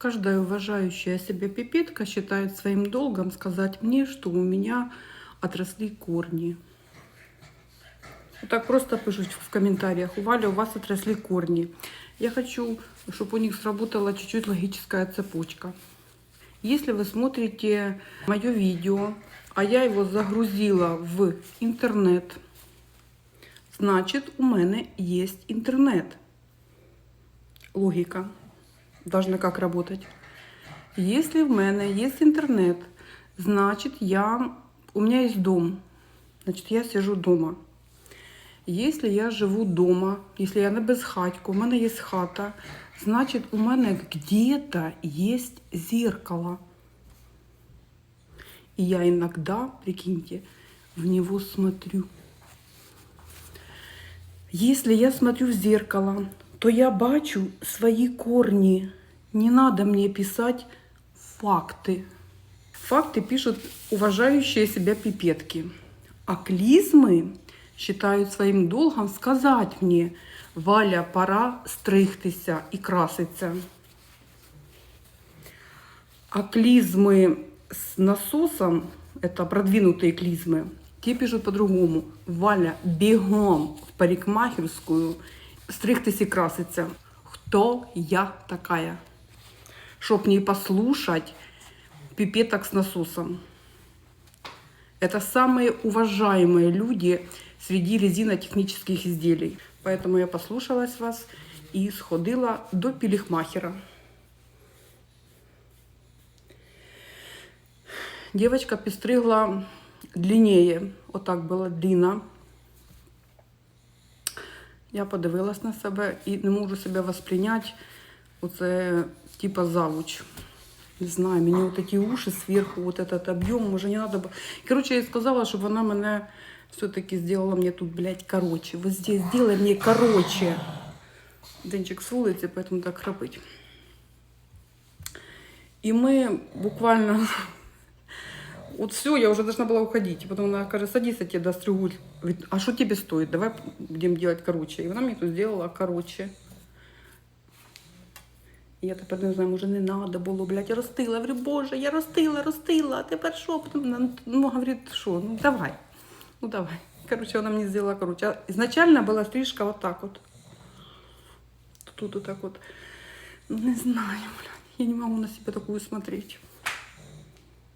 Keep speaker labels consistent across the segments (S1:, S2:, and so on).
S1: Каждая уважающая себя пипетка считает своим долгом сказать мне, что у меня отросли корни. Вот так просто пишут в комментариях. У Вали у вас отросли корни. Я хочу, чтобы у них сработала чуть-чуть логическая цепочка. Если вы смотрите мое видео, а я его загрузила в интернет, значит у мене есть интернет. Логика должна как работать. Если в мене есть интернет, значит я, у меня есть дом, значит я сижу дома. Если я живу дома, если я не безхатько, у мене є хата, значит у мене где-то есть зеркало. И я иногда, прикиньте, в него смотрю. Если я смотрю в зеркало, то я бачу свои корни. Не надо мне писать факты. Факты пишут уважающие себя пипетки. А клизмы считают своим долгом сказать мне, Валя, пора стригтися і краситься. А клизмы с насосом, это продвинутые клизмы, те пишут по-другому. Валя, бегом в парикмахерскую, стригтись и краситься. Кто я такая? Чтоб не послушать пипеток с насосом. Это самые уважаемые люди среди резинотехнических изделий. Поэтому я послушалась вас и сходила до пилихмахера. Девочка підстригла длиннее. Отак була длина. Я подивилась на себе і не можу себе восприйняти. Оце типа завуч. Не знаю, мені от такі уші зверху, вот этот об'єм, може не надо було. Короче, я їй сказала, щоб вона мене все-таки сделала мне тут, блядь, короче. Вот здесь сделай мне короче. Денчик с улицы, поэтому так храпить. И мы буквально... Вот все, я уже должна была уходить. И потом она говорит, садись, я тебе достригу. Говорит, а что тебе стоит? Давай будем делать короче. И она мне тут сделала короче. І я тепер не знаю, може не треба було, блядь, я ростила. Я говорю, боже, я ростила, ростила, а тепер що? Потім, ну, говорить, що, ну давай. Ну давай. Короче, она мне сделала короче. А изначально была стрижка вот так вот. Тут вот так вот. Ну, не знаю, блядь. Я не могу на себя такую смотреть.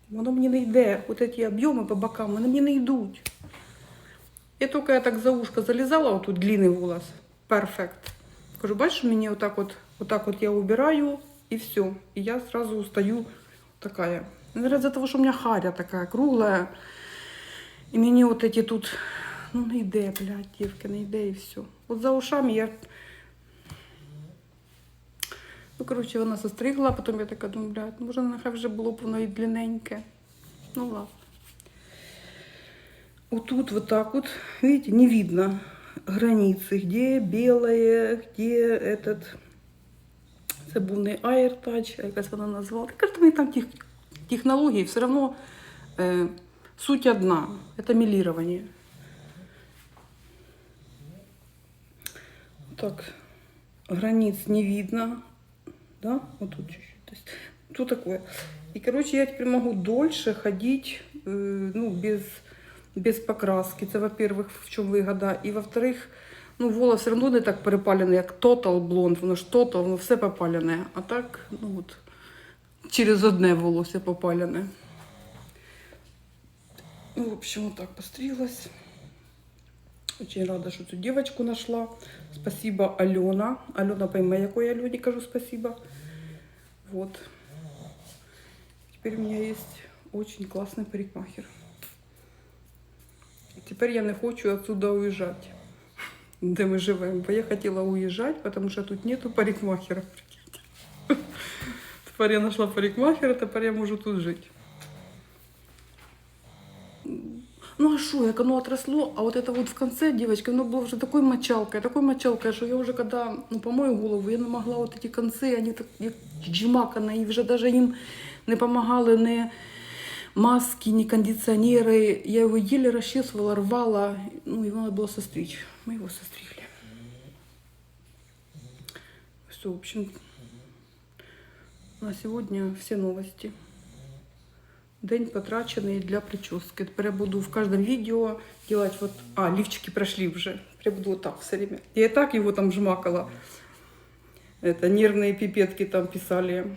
S1: Воно мені не йде. Вот эти объемы по бокам, вони мені не йдуть. Я только я так за ушко залезала, вот тут длинный волос. Перфект. Кажу, бачиш, мені вот так вот, вот так вот я убираю, и все. И я сразу устаю такая. Наверное, из-за того, что у меня харя такая круглая. І мені от эти тут, ну не йде, блядь, дівки, не йде і все. От за ушами я. Ну, коротше, вона застригла, потім я така думаю, блядь, може, нехай вже було б воно і длинненьке. Ну ладно. Вот тут вот так вот, видите, не видно границы, где белое, где этот. Це був не AirTouch, а якась вона назвала. Кажуть, мені там тех, технології все одно. Е, Суть одна – это милирование. Так, границ не видно, да, вот тут чуть-чуть. То есть, тут такое. И, короче, я теперь могу дольше ходить, э, ну, без, без покраски. Это, во-первых, в чем выгода. И, во-вторых, ну, волос все равно не так перепалений, як Total Blonde, воно ж Total, воно все попалене. А так, ну, от, через одне волосся попалене. Ну, в общем, вот так постриглась. Очень рада, что эту девочку нашла. Спасибо, Алена. Алена пойме, якой я Алене кажу спасибо. Вот. Теперь у меня есть очень классный парикмахер. Теперь я не хочу отсюда уезжать, где мы живем. Бо я хотела уезжать, потому что тут нету парикмахера. Теперь я нашла парикмахера, теперь я могу тут жить. Ну а что, як оно отросло, а вот это вот в конце, девочка, оно было уже такой мочалкой, такой мочалкой, что я уже когда, ну, по мою голову, я не могла вот эти концы, они так як джимаканы, и уже даже им не помогали ни маски, ни кондиционеры. Я его еле расчесывала, рвала, ну, его надо было состричь. Мы его состригли. Все, в общем, На сьогодні всі новості. День потрачений для прически. Тепер я буду в кожному відео делать вот... А, лифчики прошли вже. Тепер я буду вот так все время. Я и так его там жмакала. Это, нервные пипетки там писали.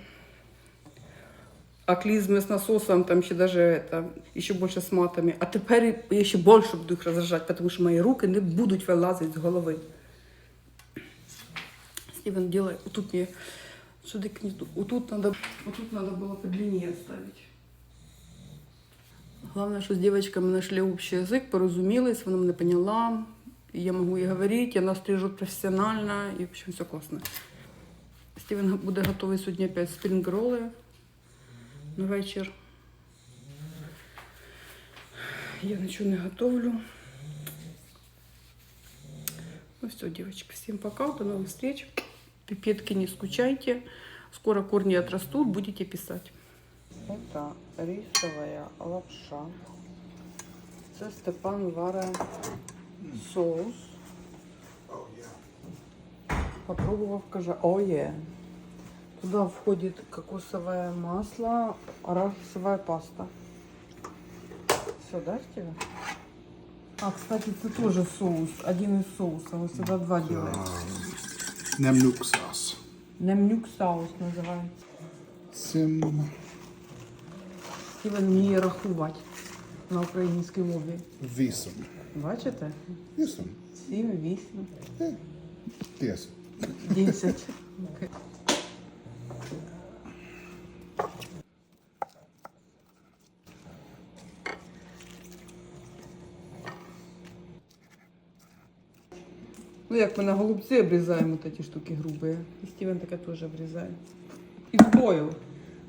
S1: А клизмы с насосом, там ще даже это, еще больше с матами. А тепер я ще більше буду їх розражати, тому що мої руки не будуть вилазити з голови. Стивен, делай. Вот тут мне сюда к низу. Вот тут надо, вот тут надо было подлиннее ставить. Главное, что с девочками нашли общий язык, порозумелись, вона мене поняла. И я могу ей говорить, она стрижет профессионально, и в общем все классно. Стивен буде готовий сьогодні опять спрінг-роли на вечір. Я нічого не готовлю. Ну все, девочки, всем пока, до новых встреч. Пипетки не скучайте. Скоро корни отрастут, будете писать. Это рисовая лапша. Це Степан варе соус. Попробовав, каже, о, є. Туда входит кокосовое масло, арахисовая паста. Все, да, Стивен? А, кстати, это тоже соус, один из соусов. Вот сюда два делается.
S2: Nemnuk sauce.
S1: Немнюк соус називається.
S2: Sim
S1: Стівен вміє рахувати на українській мові.
S2: visum.
S1: Бачите?
S2: Visum.
S1: Сім, вісім,
S2: Eh, Yes.
S1: десять. Ну, як ми на голубці обрізаємо ці штуки грубі. І Стівен таке теж обрізає. І бойл.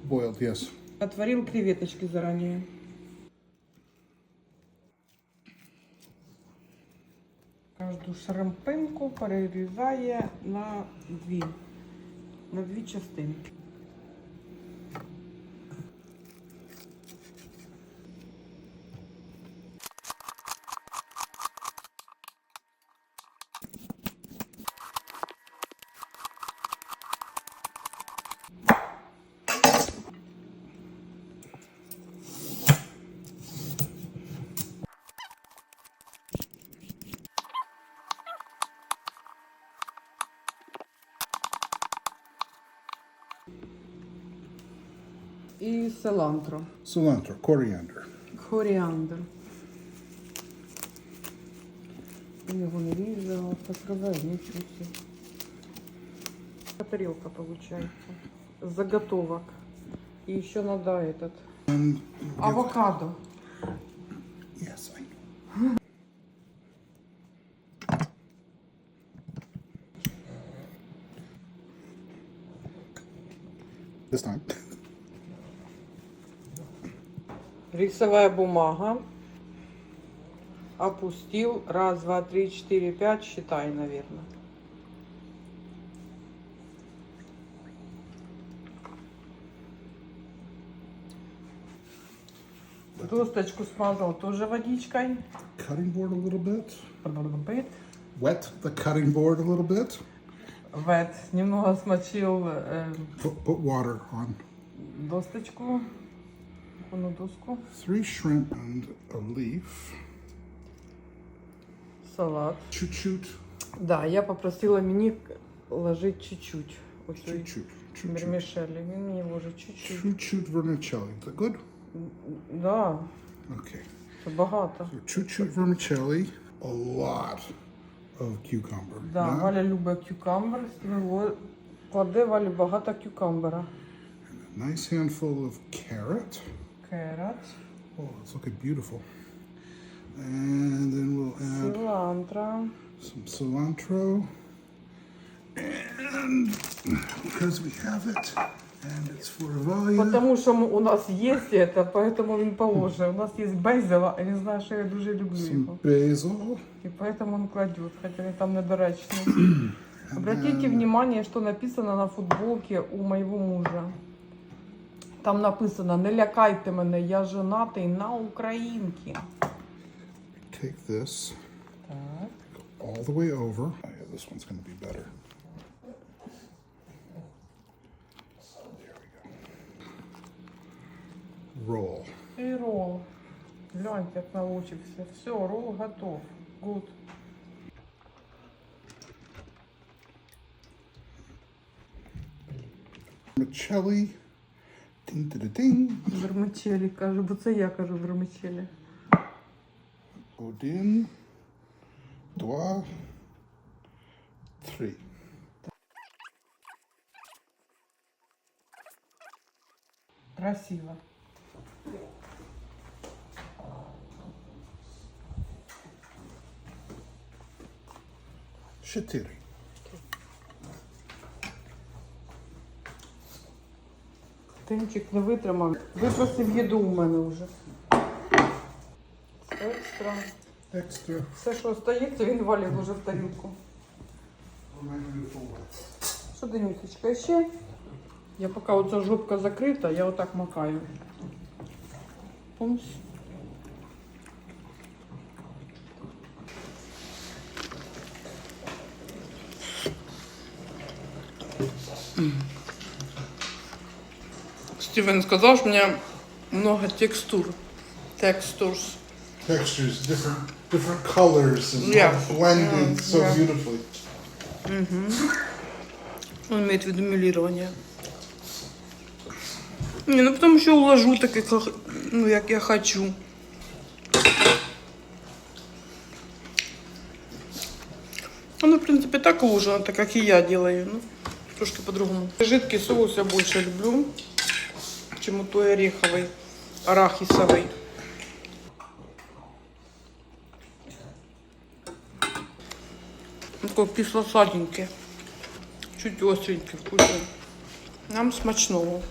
S2: Boiled, yes.
S1: Отварил креветочки заранее. Каждую шрампинку перерізає на дві, на дві частини. І селантро.
S2: Cilantro, coriander.
S1: Коріандр. Я його не різала, покриваю, нічого. собі. Тарелка получается. Заготовок. И еще надо этот.
S2: And
S1: Авокадо.
S2: This time.
S1: Рисовая бумага. Опустил. Раз, два, три, четыре, пять. Считай, наверное. Досточку смазал тоже водичкой.
S2: Cutting board a little bit. Wet the cutting board a little bit.
S1: Вет. Немного смочил э,
S2: Put, put water on.
S1: досточку. Куну доску.
S2: Three shrimp and a leaf.
S1: Салат.
S2: Chut-chut.
S1: Да, я попросила мені ложить чуть-чуть. Ось.
S2: Chut-chut.
S1: вермішелі. Він мені ложить чуть-чуть.
S2: Chut-chut vermicelli. Is that good?
S1: Да,
S2: Okay.
S1: це багато.
S2: So chut-chut vermicelli. A lot of cucumber.
S1: Да,
S2: Yeah?
S1: Валя любить кюкамбер. Стівен Во- кладе Валі багато кюкамбера.
S2: Nice handful of carrot.
S1: Керат,
S2: Oh, it's looking beautiful. And then we'll add
S1: cilantro.
S2: some cilantro. And because we have it, and it's for Valia,
S1: Потому що м- у нас є це, поэтому він положить. У нас є безила, а він знає, що я дуже люблю
S2: some
S1: його.
S2: basil.
S1: И поэтому он кладет, хотя він там недоречний. Обратите внимание, что написано на футболке у моего мужа. Там написано «Не лякайте мене, я женатий на українки».
S2: Take this
S1: Так.
S2: all the way over. Oh, yeah, this one's going to be better. roll.
S1: І рол. Гляньте, як научився. Все, рол готов. Гуд.
S2: Vermicelli. Ding, ding, ding.
S1: Вермичелі кажу, бо це я кажу вермичелі.
S2: Один, два, три.
S1: Красиво.
S2: Чотири.
S1: Тимчик не витримав. Випросив їду у мене вже. Екстра.
S2: Extra.
S1: Все, що остається, він валив уже в тарілку. Що, Денисочка, ще? Я поки оця жопка закрита, я отак макаю. Пумс. Стивен сказал, что у меня много текстур. Текстурс.
S2: Textures, different different colors and
S1: Yeah.
S2: blended
S1: Yeah,
S2: so
S1: yeah.
S2: beautifully.
S1: Он имеет в виду милирование. Не, ну потому что уложу так, как, ну, як я хочу. Оно, в принципе, так уложено, так как и я делаю. Ну, трошки по-другому. Жидкий соус я больше люблю, чем той ореховый, арахисовый. Такой кисло-сладенький. Чуть остренький, вкусный. Нам смачного.